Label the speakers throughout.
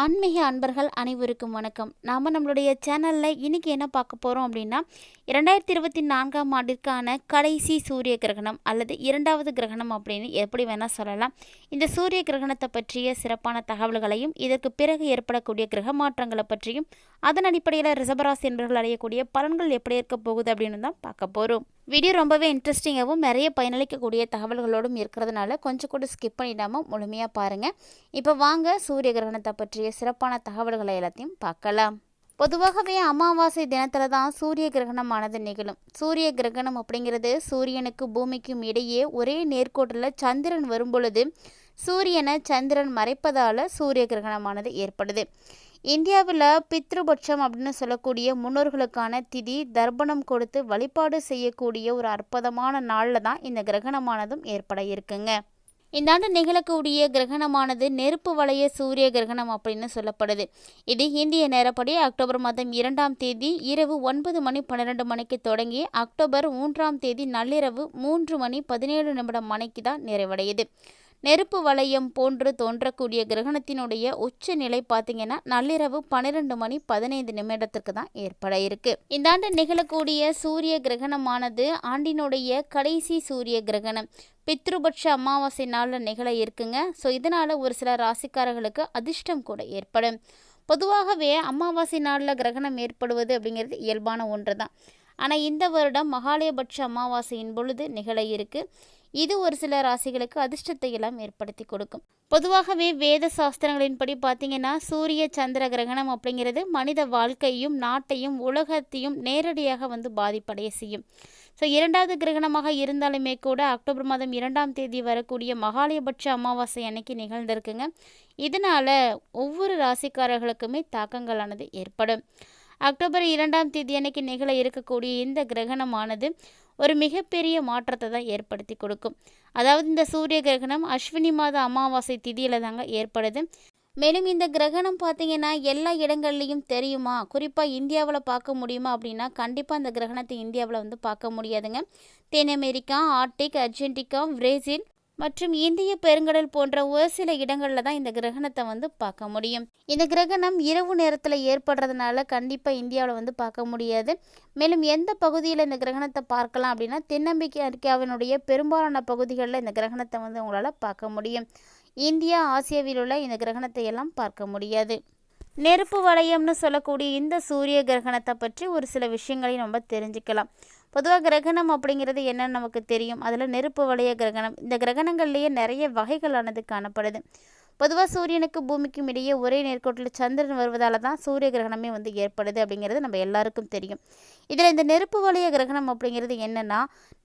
Speaker 1: ஆன்மீக அன்பர்கள் அனைவருக்கும் வணக்கம். நாம் நம்மளுடைய சேனலில் இன்றைக்கி என்ன பார்க்க போகிறோம் அப்படின்னா இரண்டாயிரத்தி இருபத்தி நான்காம் ஆண்டிற்கான கடைசி சூரிய கிரகணம் அல்லது இரண்டாவது கிரகணம் அப்படின்னு எப்படி வேணால் சொல்லலாம். இந்த சூரிய கிரகணத்தை பற்றிய சிறப்பான தகவல்களையும் இதற்கு பிறகு ஏற்படக்கூடிய கிரக மாற்றங்களை பற்றியும் அதன் அடிப்படையில் ரிசபராசி என்பர்கள் அடையக்கூடிய பலன்கள் எப்படி இருக்க போகுது அப்படின்னு தான் பார்க்க போகிறோம் வீடியோ ரொம்பவே இன்ட்ரெஸ்டிங்காகவும் நிறைய பயனளிக்கக்கூடிய தகவல்களோடும் இருக்கிறதுனால கொஞ்சம் கூட ஸ்கிப் பண்ணிடாமல் முழுமையாக பாருங்கள் இப்போ வாங்க சூரிய கிரகணத்தை பற்றிய சிறப்பான தகவல்களை எல்லாத்தையும் பார்க்கலாம். பொதுவாகவே அமாவாசை தினத்தில் தான் சூரிய கிரகணமானது நிகழும். சூரிய கிரகணம் அப்படிங்கிறது சூரியனுக்கு பூமிக்கும் இடையே ஒரே நேர்கோட்டில் சந்திரன் வரும்பொழுது சூரியனை சந்திரன் மறைப்பதால் சூரிய கிரகணமானது ஏற்படுது. இந்தியாவில் பித்ருபட்சம் அப்படின்னு சொல்லக்கூடிய முன்னோர்களுக்கான திதி தர்ப்பணம் கொடுத்து வழிபாடு செய்யக்கூடிய ஒரு அற்புதமான நாளில் தான் இந்த கிரகணமானதும் ஏற்பட இருக்குங்க. இந்த ஆண்டு நிகழக்கூடிய கிரகணமானது நெருப்பு வளைய சூரிய கிரகணம் அப்படின்னு சொல்லப்படுது. இது இந்திய நேரப்படி அக்டோபர் மாதம் இரண்டாம் தேதி இரவு ஒன்பது மணி பன்னிரெண்டு மணிக்கு தொடங்கி அக்டோபர் மூன்றாம் தேதி நள்ளிரவு மூன்று மணி பதினேழு நிமிடம் மணிக்கு தான் நிறைவடையுது. நெருப்பு வளையம் போன்று தோன்றக்கூடிய கிரகணத்தினுடைய உச்ச நிலை பார்த்தீங்கன்னா நள்ளிரவு பன்னிரெண்டு மணி பதினைந்து நிமிடத்திற்கு தான் ஏற்பட இருக்கு. இந்த ஆண்டு நிகழக்கூடிய சூரிய கிரகணமானது ஆண்டினுடைய கடைசி சூரிய கிரகணம். பித்ருபட்ச அமாவாசை நாளில் நிகழ இருக்குங்க. ஸோ இதனால் ஒரு சில ராசிக்காரர்களுக்கு அதிர்ஷ்டம் கூட ஏற்படும். பொதுவாகவே அமாவாசை நாளில் கிரகணம் ஏற்படுவது அப்படிங்கிறது இயல்பான ஒன்று தான் ஆனால் இந்த வருடம் மகாலயபட்ச அமாவாசையின் பொழுது நிகழ இருக்குது இது ஒரு சில ராசிகளுக்கு அதிர்ஷ்டத்தை எல்லாம் ஏற்படுத்தி கொடுக்கும். பொதுவாகவே வேத சாஸ்திரங்களின்படி பார்த்தீங்கன்னா சூரிய சந்திர கிரகணம் அப்படிங்கிறது மனித வாழ்க்கையும் நாட்டையும் உலகத்தையும் நேரடியாக வந்து பாதிப்படைய செய்யும். ஸோ இரண்டாவது கிரகணமாக இருந்தாலுமே கூட அக்டோபர் மாதம் இரண்டாம் தேதி வரக்கூடிய மகாலயபட்ச அமாவாசை அன்னைக்கு நிகழ்ந்திருக்குங்க. இதனால் ஒவ்வொரு ராசிக்காரர்களுக்குமே தாக்கங்களானது ஏற்படும். அக்டோபர் இரண்டாம் தேதி அன்னைக்கு நிகழ இருக்கக்கூடிய இந்த கிரகணமானது ஒரு மிகப்பெரிய மாற்றத்தை தான் ஏற்படுத்தி கொடுக்கும். அதாவது இந்த சூரிய கிரகணம் அஸ்வினி மாத அமாவாசை திதியில் தாங்க ஏற்படுது. மேலும் இந்த கிரகணம் பார்த்தீங்கன்னா எல்லா இடங்கள்லையும் தெரியுமா? குறிப்பாக இந்தியாவில் பார்க்க முடியுமா அப்படின்னா கண்டிப்பாக இந்த கிரகணத்தை இந்தியாவில் வந்து பார்க்க முடியாதுங்க. தென் அமெரிக்கா ஆர்டிக் அர்ஜென்டிகா பிரேசில் மற்றும் இந்திய பெருங்கடல் போன்ற ஒரு சில இடங்களில் தான் இந்த கிரகணத்தை வந்து பார்க்க முடியும். இந்த கிரகணம் இரவு நேரத்தில் ஏற்படுறதுனால கண்டிப்பாக இந்தியாவில் வந்து பார்க்க முடியாது. மேலும் எந்த பகுதியில் இந்த கிரகணத்தை பார்க்கலாம் அப்படின்னா தென்னம்பிக்கையாவினுடைய பெரும்பாலான பகுதிகளில் இந்த கிரகணத்தை வந்து உங்களால் பார்க்க முடியும். இந்தியா ஆசியாவில் உள்ள இந்த கிரகணத்தை எல்லாம் பார்க்க முடியாது. நெருப்பு வளையம்னு சொல்லக்கூடிய இந்த சூரிய கிரகணத்தை பற்றி ஒரு சில விஷயங்களையும் நம்ம தெரிஞ்சுக்கலாம். பொதுவாக கிரகணம் அப்படிங்கிறது என்னன்னு நமக்கு தெரியும். அதில் நெருப்பு வளைய கிரகணம். இந்த கிரகணங்கள்லேயே நிறைய வகைகளானது காணப்படுது. பொதுவாக சூரியனுக்கு பூமிக்கும் இடையே ஒரே நேர்கோட்டில் சந்திரன் வருவதால் தான் சூரிய கிரகணமே வந்து ஏற்படுது அப்படிங்கிறது நம்ம எல்லாருக்கும் தெரியும். இதில் இந்த நெருப்பு வளைய கிரகணம் அப்படிங்கிறது என்னென்னா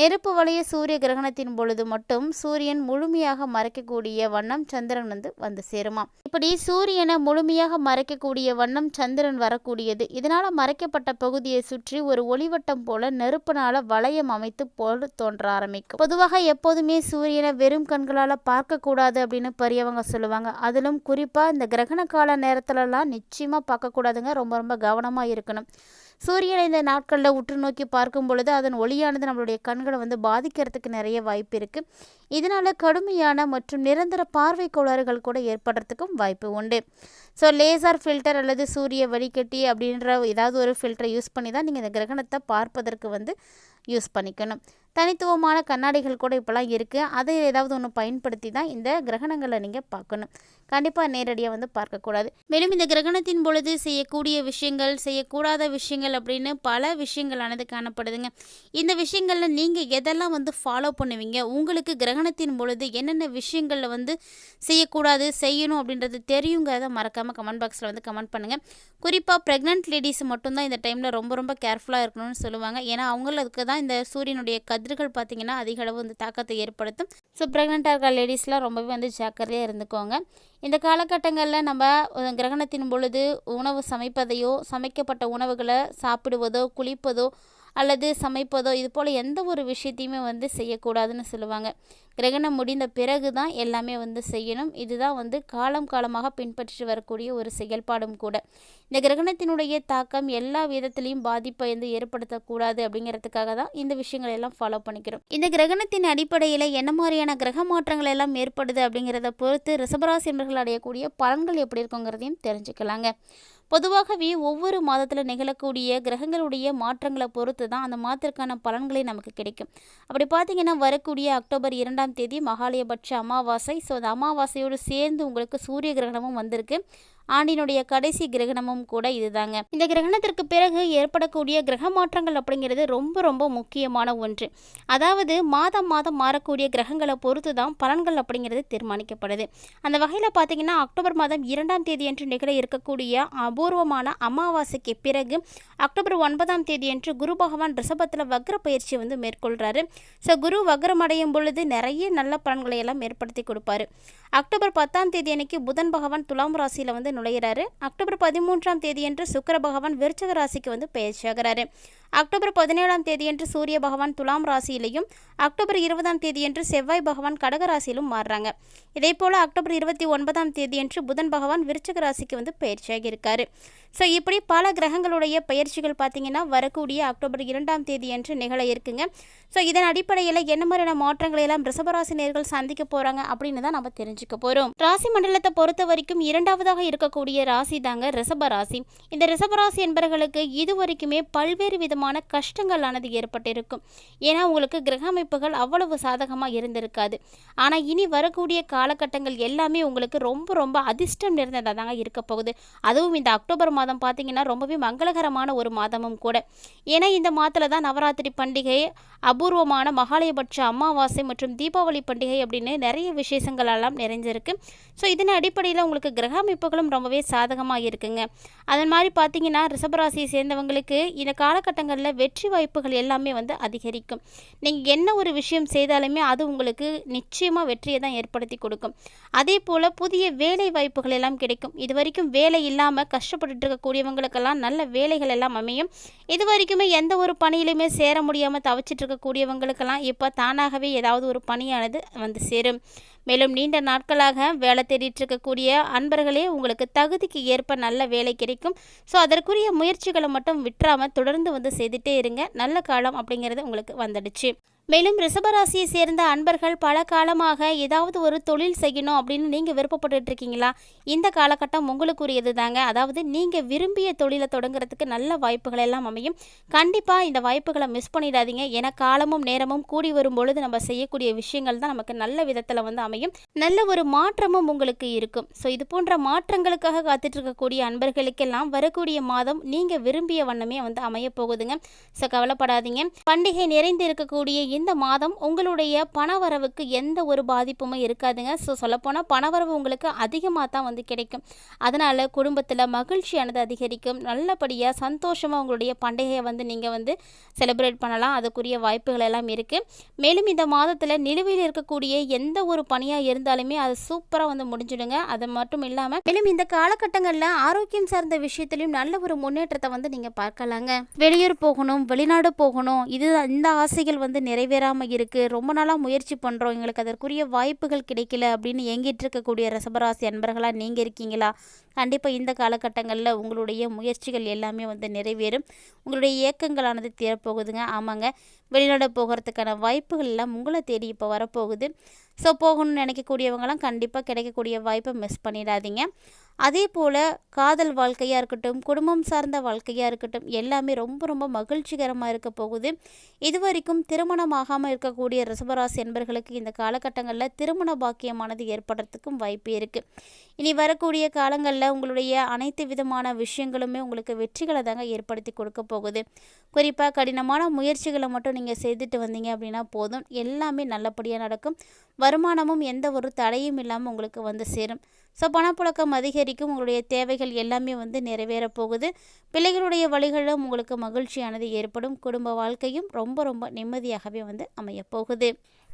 Speaker 1: நெருப்பு வளைய சூரிய கிரகணத்தின் பொழுது மட்டும் சூரியன் முழுமையாக மறைக்கக்கூடிய வண்ணம் சந்திரன் வந்து வந்து சேருமா இப்படி சூரியனை முழுமையாக மறைக்கக்கூடிய வண்ணம் சந்திரன் வரக்கூடியது. இதனால் மறைக்கப்பட்ட பகுதியை சுற்றி ஒரு ஒளிவட்டம் போல நெருப்பினால வளையம் அமைத்து போல் தோன்ற ஆரம்பிக்கும். பொதுவாக எப்போதுமே சூரியனை வெறும் கண்களால் பார்க்கக்கூடாது அப்படின்னு பெரியவங்க சொல்லுவாங்க. அதிலும் குறிப்பாக இந்த கிரகண கால நேரத்துலலாம் நிச்சயமாக பார்க்கக்கூடாதுங்க. ரொம்ப ரொம்ப கவனமாக இருக்கணும். சூரியனை இந்த நாட்களில் உற்று நோக்கி பார்க்கும் பொழுது அதன் ஒளியானது நம்மளுடைய கண்களை வந்து பாதிக்கிறதுக்கு நிறைய வாய்ப்பு இருக்குது இதனால் கடுமையான மற்றும் நிரந்தர பார்வை கோளாறுகள் கூட ஏற்படுறதுக்கும் வாய்ப்பு உண்டு. ஸோ லேசர் ஃபில்டர் அல்லது சூரிய வடிகட்டி அப்படின்ற ஏதாவது ஒரு ஃபில்டரை யூஸ் பண்ணி தான் நீங்கள் இந்த கிரகணத்தை பார்ப்பதற்கு வந்து யூஸ் பண்ணிக்கணும். தனித்துவமான கண்ணாடிகள் கூட இப்போலாம் இருக்குது அதை ஏதாவது ஒன்று பயன்படுத்தி தான் இந்த கிரகணங்களை நீங்கள் பார்க்கணும். கண்டிப்பாக நேரடியாக வந்து பார்க்கக்கூடாது மேலும் இந்த கிரகணத்தின் பொழுது செய்யக்கூடிய விஷயங்கள் செய்யக்கூடாத விஷயங்கள் அப்படின்னு பல விஷயங்களானது காணப்படுதுங்க. இந்த விஷயங்களில் நீங்கள் எதெல்லாம் வந்து ஃபாலோ பண்ணுவீங்க? உங்களுக்கு கிரகணத்தின் பொழுது என்னென்ன விஷயங்களில் வந்து செய்யக்கூடாது செய்யணும் அப்படின்றது தெரியுங்கிறத மறக்காமல் கமெண்ட் பாக்ஸில் வந்து கமெண்ட் பண்ணுங்கள் குறிப்பாக ப்ரெக்னென்ட் லேடிஸ் மட்டும்தான் இந்த டைமில் ரொம்ப ரொம்ப கேர்ஃபுல்லாக இருக்கணும்னு சொல்லுவாங்க. ஏன்னா அவங்களுக்கு தான் இந்த சூரியனுடைய கதிர்கள் பார்த்திங்கன்னா அதிக அளவு வந்து தாக்கத்தை ஏற்படுத்தும். ஸோ ப்ரெக்னெண்ட்டாக இருக்க லேடிஸ்லாம் ரொம்பவே வந்து ஜாக்கிரதையாக இருந்துக்கோங்க. இந்த காலகட்டங்களில் நம்ம கிரகணத்தின் பொழுது உணவு சமைப்பதையோ சமைக்கப்பட்ட உணவுகளை சாப்பிடுவதோ குளிப்பதோ அல்லது சமைப்பதோ இது போல் எந்த ஒரு விஷயத்தையுமே வந்து செய்யக்கூடாதுன்னு சொல்லுவாங்க. கிரகணம் முடிந்த பிறகு தான் எல்லாமே வந்து செய்யணும். இதுதான் வந்து காலம் காலமாக பின்பற்றி வரக்கூடிய ஒரு செயல்பாடும் கூட. இந்த கிரகணத்தினுடைய தாக்கம் எல்லா விதத்திலையும் பாதிப்பை வந்து ஏற்படுத்தக்கூடாது அப்படிங்கிறதுக்காக தான் இந்த விஷயங்களை எல்லாம் ஃபாலோ பண்ணிக்கிறோம். இந்த கிரகணத்தின் அடிப்படையில் என்ன மாதிரியான கிரக மாற்றங்கள் எல்லாம் ஏற்படுது அப்படிங்கிறத பொறுத்து ரிசபராசி அடையக்கூடிய பலன்கள் எப்படி இருக்குங்கிறதையும் தெரிஞ்சுக்கலாங்க. பொதுவாகவே ஒவ்வொரு மாதத்தில் நிகழக்கூடிய கிரகங்களுடைய மாற்றங்களை பொறுத்து தான் அந்த மாதத்திற்கான பலன்களே நமக்கு கிடைக்கும். அப்படி பார்த்தீங்கன்னா வரக்கூடிய அக்டோபர் இரண்டாம் தேதி மகாலயபட்ச அமாவாசை. ஸோ அந்த அமாவாசையோடு சேர்ந்து உங்களுக்கு சூரிய கிரகணமும் வந்திருக்கு. ஆண்டினுடைய கடைசி கிரகணமும் கூட இதுதாங்க. இந்த கிரகணத்திற்கு பிறகு ஏற்படக்கூடிய கிரக மாற்றங்கள் அப்படிங்கிறது ரொம்ப ரொம்ப முக்கியமான ஒன்று. அதாவது மாதம் மாதம் மாறக்கூடிய கிரகங்களை பொறுத்து தான் பலன்கள் அப்படிங்கிறது தீர்மானிக்கப்படுது. அந்த வகையில் பார்த்தீங்கன்னா அக்டோபர் மாதம் இரண்டாம் தேதி என்று நிகழ இருக்கக்கூடிய அபூர்வமான அமாவாசைக்கு பிறகு அக்டோபர் ஒன்பதாம் தேதி என்று குரு பகவான் ரிஷபத்தில் வக்ர பயிற்சி வந்து மேற்கொள்கிறாரு ஸோ குரு வக்ரமடையும் பொழுது நிறைய நல்ல பலன்களை எல்லாம் ஏற்படுத்தி கொடுப்பாரு. அக்டோபர் பத்தாம் தேதி அன்னைக்கு புதன் பகவான் துலாம் ராசியில் வந்து நுழைகிறாரு அக்டோபர் பதிமூன்றாம் தேதியன்று சுக்கர பகவான் விருச்சக ராசிக்கு வந்து பயிற்சியாகிறாரு அக்டோபர் பதினேழாம் தேதியன்று சூரிய பகவான் துலாம் ராசியிலையும் அக்டோபர் இருபதாம் தேதியன்று செவ்வாய் பகவான் கடக ராசியிலும் மாறுறாங்க. இதே போல் அக்டோபர் இருபத்தி ஒன்பதாம் தேதியன்று புதன் பகவான் விருச்சக ராசிக்கு வந்து பயிற்சியாகி இருக்காரு ஸோ இப்படி பல கிரகங்களுடைய பயிற்சிகள் பார்த்திங்கன்னா வரக்கூடிய அக்டோபர் இரண்டாம் தேதி என்று நிகழ இருக்குங்க. ஸோ இதன் அடிப்படையில் என்ன மாதிரியான மாற்றங்களை எல்லாம் ரிசபராசி நேர்கள் சந்திக்க போகிறாங்க அப்படின்னு தான் நம்ம தெரிஞ்சுக்க போகிறோம் ராசி மண்டலத்தை பொறுத்த வரைக்கும் இரண்டாவதாக இருக்கக்கூடிய ராசி தாங்க ரிசபராசி இந்த ரிசபராசி என்பவர்களுக்கு இது வரைக்குமே பல்வேறு விதமான கஷ்டங்களானது ஏற்பட்டிருக்கும். ஏன்னா உங்களுக்கு கிரக அமைப்புகள் அவ்வளவு சாதகமாக இருந்திருக்காது. ஆனால் இனி வரக்கூடிய காலகட்டங்கள் எல்லாமே உங்களுக்கு ரொம்ப ரொம்ப அதிர்ஷ்டம் நிறைந்ததாக தாங்க இருக்க போகுது. அதுவும் இந்த அக்டோபர் மாதம் பார்த்தீங்கன்னா ரொம்பவே மங்களகரமான ஒரு மாதமும் கூட. ஏன்னா இந்த மாதத்தில் தான் நவராத்திரி பண்டிகை அபூர்வமான மகாலயபட்ச அமாவாசை மற்றும் தீபாவளி பண்டிகை அப்படின்னு நிறைய விசேஷங்கள் எல்லாம் நிறைஞ்சிருக்கு. ஸோ இதன் அடிப்படையில் உங்களுக்கு கிரக அமைப்புகளும் ரொம்பவே சாதகமாக இருக்குங்க. அதன் மாதிரி பார்த்தீங்கன்னா ரிஷபராசியை சேர்ந்தவங்களுக்கு இந்த காலகட்டங்களில் வெற்றி வாய்ப்புகள் எல்லாமே வந்து அதிகரிக்கும். நீங்கள் என்ன ஒரு விஷயம் செய்தாலுமே அது உங்களுக்கு நிச்சயமாக வெற்றியை தான் ஏற்படுத்தி கொடுக்கும். அதே போல் புதிய வேலை வாய்ப்புகள் எல்லாம் கிடைக்கும். இது வரைக்கும் வேலை இல்லாமல் கஷ்டப்பட்டுட்டு இருக்கக்கூடியவங்களுக்கெல்லாம் நல்ல வேலைகள் எல்லாம் அமையும். இது வரைக்குமே எந்த ஒரு பணியிலுமே சேர முடியாமல் தவிச்சிட்டு இருக்கக்கூடியவங்களுக்கெல்லாம் இப்போ தானாகவே ஏதாவது ஒரு பணியானது வந்து சேரும். மேலும் நீண்ட நாட்களாக வேலை தேடிட்டு இருக்கக்கூடிய அன்பர்களே உங்களுக்கு தகுதிக்கு ஏற்ப நல்ல வேலை கிடைக்கும். ஸோ அதற்குரிய முயற்சிகளை மட்டும் விட்டுறாமல் தொடர்ந்து வந்து செய்துட்டே இருங்க. நல்ல காலம் அப்படிங்கிறது உங்களுக்கு வந்துடுச்சு. மேலும் ரிஷபராசியை சேர்ந்த அன்பர்கள் பல காலமாக ஏதாவது ஒரு தொழில் செய்யணும் அப்படின்னு நீங்கள் விருப்பப்பட்டுட்டு இருக்கீங்களா? இந்த காலகட்டம் உங்களுக்குரியது தாங்க. அதாவது நீங்கள் விரும்பிய தொழிலை தொடங்குறதுக்கு நல்ல வாய்ப்புகள் எல்லாம் அமையும். கண்டிப்பாக இந்த வாய்ப்புகளை மிஸ் பண்ணிடாதீங்க. ஏன்னா காலமும் நேரமும் கூடி வரும் பொழுது நம்ம செய்யக்கூடிய விஷயங்கள் தான் நமக்கு நல்ல விதத்தில் வந்து அமையும். நல்ல ஒரு மாற்றமும் உங்களுக்கு இருக்கும். ஸோ இது போன்ற மாற்றங்களுக்காக காத்துட்டு இருக்கக்கூடிய அன்பர்களுக்கெல்லாம் வரக்கூடிய மாதம் நீங்கள் விரும்பிய வண்ணமே வந்து அமைய போகுதுங்க. ஸோ கவலைப்படாதீங்க. பண்டிகை நிறைந்து இருக்கக்கூடிய இந்த மாதம் உங்களுடைய பணவரவுக்கு எந்த ஒரு பாதிப்புமே இருக்காதுங்க. ஸோ சொல்லப்போனால் பணவரவு உங்களுக்கு அதிகமாக தான் வந்து கிடைக்கும். அதனால் குடும்பத்தில் மகிழ்ச்சியானது அதிகரிக்கும். நல்லபடியாக சந்தோஷமாக உங்களுடைய பண்டிகையை வந்து நீங்கள் வந்து செலிப்ரேட் பண்ணலாம். அதுக்குரிய வாய்ப்புகள் எல்லாம் இருக்குது மேலும் இந்த மாதத்தில் நிலுவையில் இருக்கக்கூடிய எந்த ஒரு பணியாக இருந்தாலுமே அது சூப்பராக வந்து முடிஞ்சிடுங்க. அது மட்டும் இல்லாமல் மேலும் இந்த காலகட்டங்களில் ஆரோக்கியம் சார்ந்த விஷயத்திலையும் நல்ல ஒரு முன்னேற்றத்தை வந்து நீங்கள் பார்க்கலாங்க. வெளியூர் போகணும் வெளிநாடு போகணும் இது இந்த ஆசைகள் வந்து நிறைய நிறைவேறாமல் இருக்குது ரொம்ப நாளாக முயற்சி பண்ணுறோம் எங்களுக்கு அதற்குரிய வாய்ப்புகள் கிடைக்கல அப்படின்னு எங்கிட்டு இருக்கக்கூடிய ரசபராசி அன்பர்களாக நீங்கள் இருக்கீங்களா? கண்டிப்பாக இந்த காலகட்டங்களில் உங்களுடைய முயற்சிகள் எல்லாமே வந்து நிறைவேறும். உங்களுடைய இயக்கங்களானது தீரப்போகுதுங்க. ஆமாங்க. வெளிநாடு போகிறதுக்கான வாய்ப்புகள் எல்லாம் உங்களை தேடி இப்போ வரப்போகுது. ஸோ போகணும்னு நினைக்கக்கூடியவங்களாம் கண்டிப்பாக கிடைக்கக்கூடிய வாய்ப்பை மிஸ் பண்ணிடாதீங்க. அதே போல் காதல் வாழ்க்கையாக இருக்கட்டும் குடும்பம் சார்ந்த வாழ்க்கையாக இருக்கட்டும் எல்லாமே ரொம்ப ரொம்ப மகிழ்ச்சிகரமாக இருக்க போகுது. இது வரைக்கும் திருமணமாகாமல் இருக்கக்கூடிய ரிசபராசி என்பர்களுக்கு இந்த காலகட்டங்களில் திருமண பாக்கியமானது ஏற்படுறதுக்கும் வாய்ப்பு இருக்குது இனி வரக்கூடிய காலங்களில் உங்களுடைய அனைத்து விதமான விஷயங்களுமே உங்களுக்கு வெற்றிகளை தாங்க ஏற்படுத்தி கொடுக்க போகுது. குறிப்பாக கடினமான முயற்சிகளை மட்டும் நீங்கள் செய்துட்டு வந்தீங்க அப்படின்னா போதும். எல்லாமே நல்லபடியாக நடக்கும். வருமானமும் எந்த ஒரு தடையும் இல்லாமல் உங்களுக்கு வந்து சேரும். ஸோ பணப்புழக்கம் அதிகரிக்கும். உங்களுடைய தேவைகள் எல்லாமே வந்து நிறைவேற போகுது. பிள்ளைகளுடைய வழிகளும் உங்களுக்கு மகிழ்ச்சியானது ஏற்படும். குடும்ப வாழ்க்கையும் ரொம்ப ரொம்ப நிம்மதியாகவே வந்து அமையப்போகுது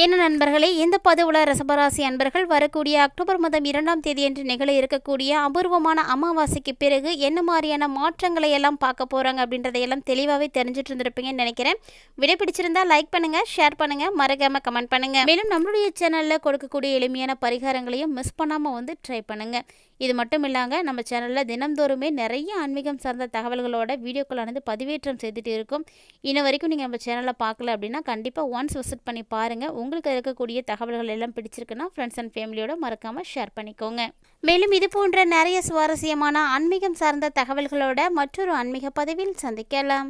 Speaker 1: என்ன நண்பர்களே இந்த பதவுல ரசபராசி அன்பர்கள் வரக்கூடிய அக்டோபர் மாதம் இரண்டாம் தேதியன்று நிகழ இருக்கக்கூடிய அபூர்வமான அமாவாசைக்கு பிறகு என்ன மாதிரியான மாற்றங்களை எல்லாம் பார்க்க போகிறாங்க அப்படின்றதையெல்லாம் தெளிவாகவே தெரிஞ்சுட்டு இருந்திருப்பீங்கன்னு நினைக்கிறேன். விடை பிடிச்சிருந்தா லைக் பண்ணுங்க ஷேர் பண்ணுங்க மறக்காம கமெண்ட் பண்ணுங்க. மேலும் நம்மளுடைய சேனல்ல கொடுக்கக்கூடிய எளிமையான பரிகாரங்களையும் மிஸ் பண்ணாம வந்து ட்ரை பண்ணுங்க. இது மட்டும் இல்லாமல் நம்ம சேனலில் தினந்தோறுமே நிறைய ஆன்மீகம் சார்ந்த தகவல்களோட வீடியோக்களானது பதிவேற்றம் செய்துட்டு இருக்கும். இன்ன வரைக்கும் நீங்கள் நம்ம சேனலை பார்க்கல அப்படின்னா கண்டிப்பாக ஒன்ஸ் விசிட் பண்ணி பாருங்கள் உங்களுக்கு இருக்கக்கூடிய தகவல்கள் எல்லாம் பிடிச்சிருக்குன்னா ஃப்ரெண்ட்ஸ் அண்ட் ஃபேமிலியோட மறக்காமல் ஷேர் பண்ணிக்கோங்க. மேலும் இது போன்ற நிறைய சுவாரஸ்யமான ஆன்மீகம் சார்ந்த தகவல்களோட மற்றொரு ஆன்மீக பதவியில் சந்திக்கலாம்.